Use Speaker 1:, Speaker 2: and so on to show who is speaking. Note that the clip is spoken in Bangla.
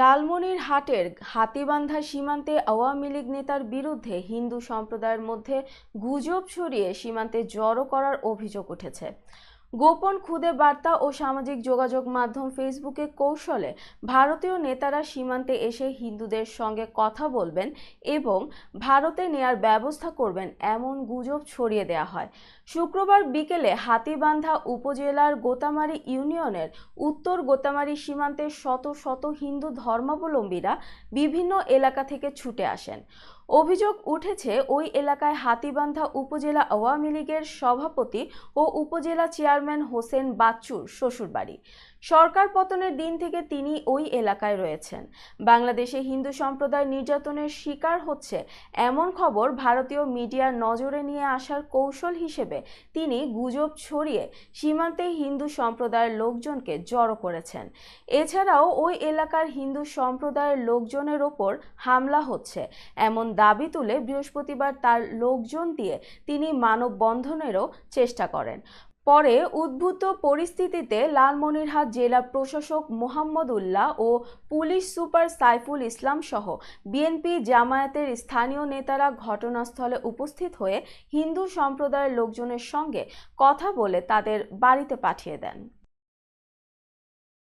Speaker 1: লালমনিরহাটের হাতিবান্ধা সীমান্তে আওয়ামী লীগ নেতার বিরুদ্ধে হিন্দু সম্প্রদায়ের মধ্যে গুজব ছড়িয়ে সীমান্তে জড়ো করার অভিযোগ উঠেছে। গোপন খুদে বার্তা ও সামাজিক যোগাযোগ মাধ্যম ফেসবুকে কৌশলে ভারতীয় নেতারা সীমান্তে এসে হিন্দুদের সঙ্গে কথা বলবেন এবং ভারতে নেয়ার ব্যবস্থা করবেন এমন গুজব ছড়িয়ে দেওয়া হয়। শুক্রবার বিকেলে হাতিবান্ধা উপজেলার গোতামারি ইউনিয়নের উত্তর গোতামারি সীমান্তে শত শত হিন্দু ধর্মাবলম্বীরা বিভিন্ন এলাকা থেকে ছুটে আসেন। অভিযোগ উঠেছে, ওই এলাকায় হাতীবান্ধা উপজেলা আওয়ামী লীগের সভাপতি ও উপজেলা চেয়ারম্যান হোসেন বাচ্চুর শ্বশুরবাড়ি। সরকার পতনের দিন থেকে তিনি ওই এলাকায় রয়েছেন। বাংলাদেশে হিন্দু সম্প্রদায় নির্যাতনের শিকার হচ্ছে এমন খবর ভারতীয় মিডিয়ার নজরে নিয়ে আসার কৌশল হিসেবে তিনি গুজব ছড়িয়ে সীমান্তে হিন্দু সম্প্রদায়ের লোকজনকে জড়ো করেছেন। এছাড়াও ওই এলাকার হিন্দু সম্প্রদায়ের লোকজনের ওপর হামলা হচ্ছে। এমন দাবি তুলে বৃহস্পতিবার তার লোকজন দিয়ে তিনি মানববন্ধনেরও চেষ্টা করেন। পরে উদ্ভূত পরিস্থিতিতে লালমনিরহাট জেলা প্রশাসক মোহাম্মদ উল্লাহ ও পুলিশ সুপার সাইফুল ইসলাম সহ বিএনপি জামায়াতের স্থানীয় নেতারা ঘটনাস্থলে উপস্থিত হয়ে হিন্দু সম্প্রদায়ের লোকজনের সঙ্গে কথা বলে তাদের বাড়িতে পাঠিয়ে দেন।